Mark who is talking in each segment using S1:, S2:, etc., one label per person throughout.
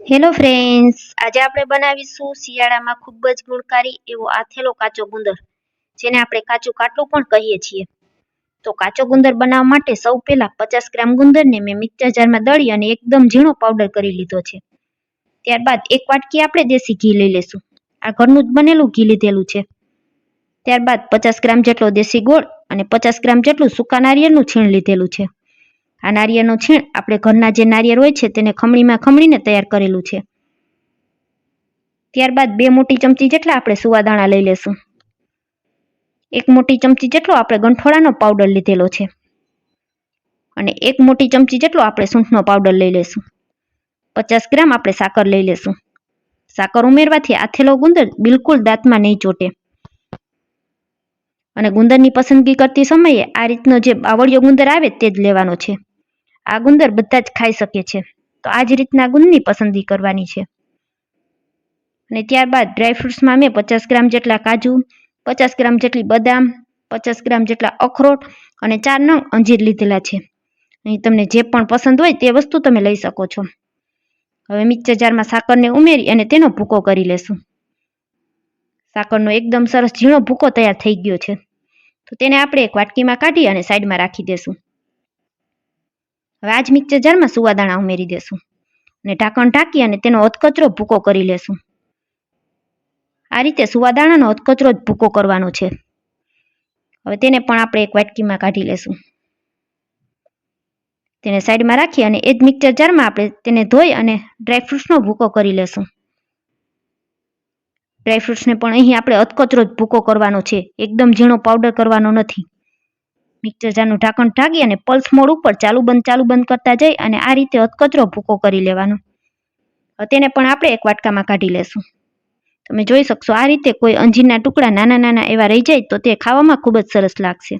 S1: Hello friends આજે આપણે બનાવીશું શિયાળામાં ખૂબ જ ગુણકારી એવો આથેલો કાચો ગુંદર, જેને આપણે કાચું કાટલું પણ કહીએ છીએ. તો કાચો ગુંદર બનાવવા માટે સૌ પહેલાં પચાસ ગ્રામ ગુંદરને મેં મિક્સર જારમાં દળી અને એકદમ ઝીણો પાવડર કરી લીધો છે. ત્યારબાદ એક વાટકી આપણે દેશી ઘી લઈ લેશું. આ ઘરનું જ બનેલું ઘી લીધેલું છે. ત્યારબાદ પચાસ ગ્રામ જેટલો દેશી ગોળ અને પચાસ ગ્રામ જેટલું સૂકા નારિયેળનું છીણ લીધેલું છે. આ નારિયેળનું છીણ આપણે ઘરના જે નારિયેળ હોય છે તેને ખમણીમાં ખમણીને તૈયાર કરેલું છે. ત્યારબાદ બે મોટી ચમચી જેટલા આપણે સુવાદાણા લઈ લેશું. એક મોટી ચમચી જેટલો આપણે ગંઠોળાનો પાવડર લીધેલો છે. અને એક મોટી ચમચી જેટલો આપણે સૂંઠનો પાવડર લઈ લેશું. પચાસ ગ્રામ આપણે સાકર લઈ લેશું. સાકર ઉમેરવાથી આથેલો ગુંદર બિલકુલ દાંતમાં નહીં ચોટે. અને ગુંદરની પસંદગી કરતી સમયે આ રીતનો જે બાવળિયો ગુંદર આવે તે જ લેવાનો છે. આ ગુંદર બધા જ ખાઈ શકે છે. તો આ જ રીતના ગુંદની પસંદગી કરવાની છે. અને ત્યારબાદ ડ્રાયફ્રૂટ્સમાં મેં પચાસ ગ્રામ જેટલા કાજુ, પચાસ ગ્રામ જેટલી બદામ, પચાસ ગ્રામ જેટલા અખરોટ અને ચાર નંગ અંજીર લીધેલા છે. અહીં તમને જે પણ પસંદ હોય તે વસ્તુ તમે લઈ શકો છો. હવે મિક્સર જારમાં સાકરને ઉમેરી અને તેનો ભૂકો કરી લેશું. સાકરનો એકદમ સરસ ઝીણો ભૂકો તૈયાર થઈ ગયો છે. તો તેને આપણે એક વાટકીમાં કાઢી અને સાઈડમાં રાખી દેશું. હવે આજ મિક્સર જારમાં સુવાદાણા ઉમેરી દેશું અને ઢાંકણ ઢાંકી અને તેનો અધકચરો ભૂકો કરી લેશું. આ રીતે સુવાદાણાનો અધકચરો જ ભૂકો કરવાનો છે. હવે તેને પણ આપણે એક વાટકીમાં કાઢી લેશું. તેને સાઈડમાં રાખી અને એ જ મિક્સર જારમાં આપણે તેને ધોઈ અને ડ્રાયફ્રૂટ્સનો ભૂકો કરી લેશું. ડ્રાયફ્રૂટ્સને પણ અહીં આપણે અધકચરો જ ભૂકો કરવાનો છે. એકદમ ઝીણો પાવડર કરવાનો નથી. મિક્સર જારનું ઢાંકણ ઢાંકી અને પલ્સ મોડ ઉપર ચાલુ બંધ ચાલુ બંધ કરતા જઈ અને આ રીતે અધકચરો ભૂકો કરી લેવાનો. તેને પણ આપણે એક વાટકામાં કાઢી લેશું. તમે જોઈ શકશો, આ રીતે કોઈ અંજીરના ટુકડા નાના નાના એવા રહી જાય તો તે ખાવામાં ખૂબ જ સરસ લાગશે.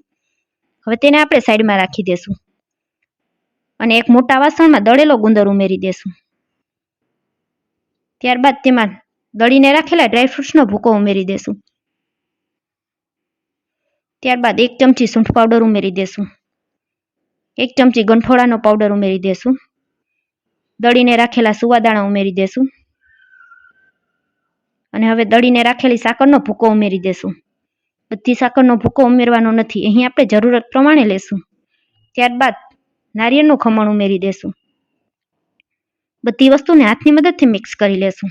S1: હવે તેને આપણે સાઈડમાં રાખી દેશું. અને એક મોટા વાસણમાં દળેલો ગુંદર ઉમેરી દેશું. ત્યારબાદ તેમાં દળીને રાખેલા ડ્રાયફ્રૂટ્સનો ભૂકો ઉમેરી દેશું. ત્યારબાદ એક ચમચી સૂંઠ પાવડર ઉમેરી દેશું. એક ચમચી ગંઠોળાનો પાવડર ઉમેરી દેશું. દળીને રાખેલા સુવાદાણા ઉમેરી દેશું. અને હવે દળીને રાખેલી સાકરનો ભૂકો ઉમેરી દેશું. બધી સાકરનો ભૂકો ઉમેરવાનો નથી. અહીં આપણે જરૂરત પ્રમાણે લેશું. ત્યારબાદ નારિયેળનું ખમણ ઉમેરી દેશું. બધી વસ્તુને હાથની મદદથી મિક્સ કરી લેશું.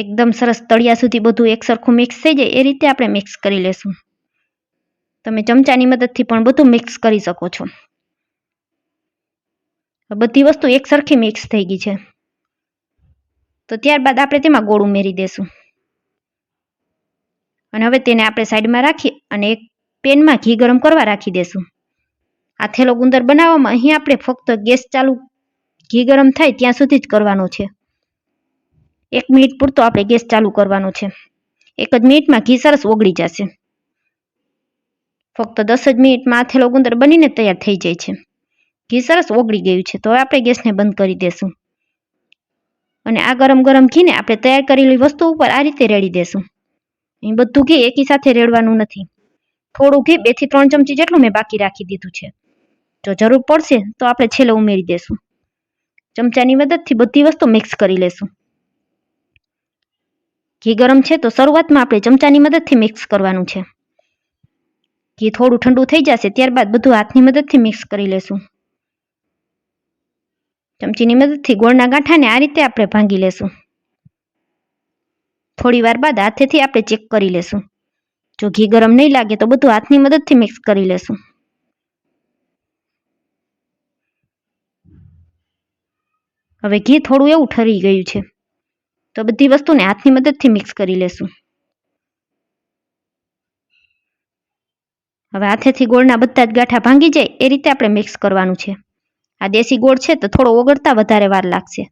S1: એકદમ સરસ તળિયા સુધી બધું એક સરખું મિક્સ થઈ જાય, એ રીતે આપણે મિક્સ કરી લેશું. તમે ચમચાની મદદથી પણ બધું મિક્સ કરી શકો છો. બધી વસ્તુ એક સરખી મિક્સ થઈ ગઈ છે. તો ત્યારબાદ આપણે તેમાં ગોળ ઉમેરી દેશું. અને હવે તેને આપણે સાઈડમાં રાખી અને એક પેનમાં ઘી ગરમ કરવા રાખી દેશું. આ થેલો ગુંદર બનાવવામાં અહીં આપણે ફક્ત ગેસ ચાલુ ઘી ગરમ થાય ત્યાં સુધી જ કરવાનો છે. એક મિનિટ પૂરતો આપણે ગેસ ચાલુ કરવાનો છે. એક જ મિનિટમાં ઘી સરસ ઓગળી જશે. ફક્ત દસ જ મિનિટમાં આ થેલો ગુંદર બનીને તૈયાર થઈ જાય છે. ઘી સરસ ઓગળી ગયું છે, તો હવે આપણે ગેસને બંધ કરી દેશું. અને આ ગરમ ગરમ ઘીને આપણે તૈયાર કરેલી વસ્તુ ઉપર આ રીતે રેડી દેશું. અહીં બધું ઘી એકી સાથે રેડવાનું નથી. થોડું ઘી બેથી ત્રણ ચમચી જેટલું મેં બાકી રાખી દીધું છે. જો જરૂર પડશે તો આપણે છેલ્લે ઉમેરી દેશું. ચમચાની મદદથી બધી વસ્તુ મિક્સ કરી લેશું. ઘી ગરમ છે, તો શરૂઆતમાં આપણે ચમચાની મદદથી મિક્સ કરવાનું છે. ઘી થોડું ઠંડુ થઈ જશે, ત્યારબાદ બધું હાથની મદદથી મિક્સ કરી લેશું. ચમચીની મદદથી ગોળના ગાંઠાને આ રીતે આપણે ભાંગી લેશું. થોડી વાર બાદ હાથેથી આપણે ચેક કરી લેશું. જો ઘી ગરમ નહીં લાગે, તો બધું હાથની મદદથી મિક્સ કરી લેશું. હવે ઘી થોડું એવું ઠરી ગયું છે. તો બધી વસ્તુને હાથની મદદથી મિક્સ કરી લેશું. હવે હાથેથી ગોળના બધા જ ગાંઠા ભાંગી જાય, એ રીતે આપણે મિક્સ કરવાનું છે. આ દેશી ગોળ છે તો થોડો ઓગળતા વધારે વાર લાગશે.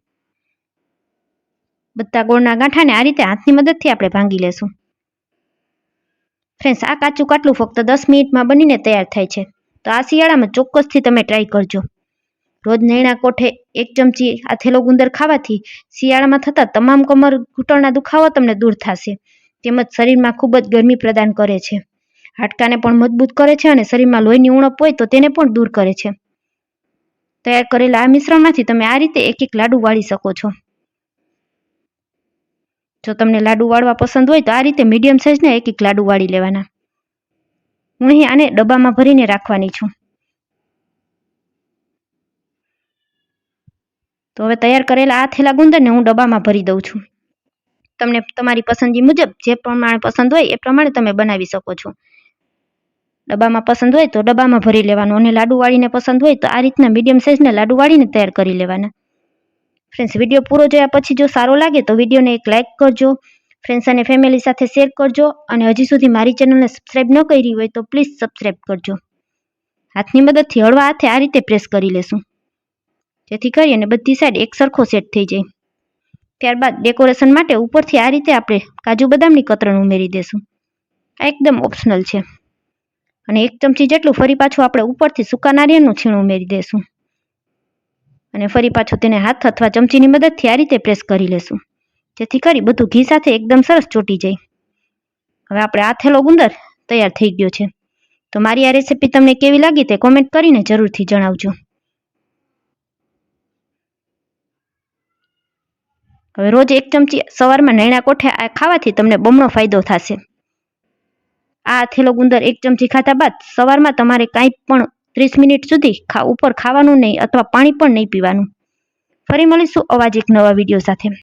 S1: બધા ગોળના ગાંઠાને આ રીતે હાથની મદદથી આપણે ભાંગી લેશું. ફ્રેન્ડ્સ, આ કાચું કાટલું ફક્ત દસ મિનિટમાં બનીને તૈયાર થાય છે. તો આ શિયાળામાં ચોક્કસથી તમે ટ્રાય કરજો. રોજ નૈણા કોઠે એક ચમચી આ થેલો ગુંદર ખાવાથી શિયાળામાં થતા તમામ કમર ઘૂંટણના દુખાવા તમને દૂર થશે. તેમજ શરીરમાં ખૂબ જ ગરમી પ્રદાન કરે છે. હાડકાને પણ મજબૂત કરે છે અને શરીરમાં લોહીની ઉણપ હોય તો તેને પણ દૂર કરે છે. તૈયાર કરેલા આ મિશ્રણમાંથી તમે આ રીતે એક એક લાડુ વાળી શકો છો. જો તમને લાડુ વાળવા પસંદ હોય તો આ રીતે મીડિયમ સાઇઝના એક એક લાડુ વાળી લેવાના. હું અહીં આને ડબ્બામાં ભરીને રાખવાની છું. તો હવે તૈયાર કરેલા આ થેલા ગુંદરને હું ડબ્બામાં ભરી દઉં છું. તમને તમારી પસંદગી મુજબ જે પ્રમાણે પસંદ હોય એ પ્રમાણે તમે બનાવી શકો છો. ડબ્બામાં પસંદ હોય તો ડબ્બામાં ભરી લેવાનું અને લાડુ વાળીને પસંદ હોય તો આ રીતના મીડિયમ સાઇઝના લાડુ વાળીને તૈયાર કરી લેવાના. ફ્રેન્ડ્સ વીડિયો પૂરો જોયા પછી જો સારો લાગે તો વિડીયોને એક લાઇક કરજો. ફ્રેન્ડ્સ અને ફેમિલી સાથે શેર કરજો અને હજી સુધી મારી ચેનલને સબસ્ક્રાઈબ ન કરી હોય તો પ્લીઝ સબસ્ક્રાઈબ કરજો. હાથની મદદથી હળવા હાથે આ રીતે પ્રેસ કરી લેશું. જેથી કરી અને બધી સાઈડ એક સરખો સેટ થઈ જાય. ત્યારબાદ ડેકોરેશન માટે ઉપરથી આ રીતે આપણે કાજુ બદામની કતરણ ઉમેરી દેશું. આ એકદમ ઓપ્શનલ છે. અને એક ચમચી જેટલું ફરી પાછું આપણે ઉપરથી સૂકા નારિયેળનું છીણ ઉમેરી દેશું. અને ફરી પાછું તેને હાથ અથવા ચમચીની મદદથી આ રીતે પ્રેસ કરી લેશું. જેથી કરી બધું ઘી સાથે એકદમ સરસ ચોટી જાય. હવે આપણે આ થેલો ગુંદર તૈયાર થઈ ગયો છે. તો મારી આ રેસીપી તમને કેવી લાગી તે કોમેન્ટ કરીને જરૂરથી જણાવજો. હવે રોજ એક ચમચી સવારમાં નૈણા કોઠે આ ખાવાથી તમને બમણો ફાયદો થશે. આ થેલો ગુંદર એક ચમચી ખાધા બાદ સવારમાં તમારે કાંઈ પણ ત્રીસ મિનિટ સુધી ખા, ઉપર ખાવાનું નહીં અથવા પાણી પણ નહીં પીવાનું. ફરી મળીશું અવાજ એક નવા વીડિયો સાથે.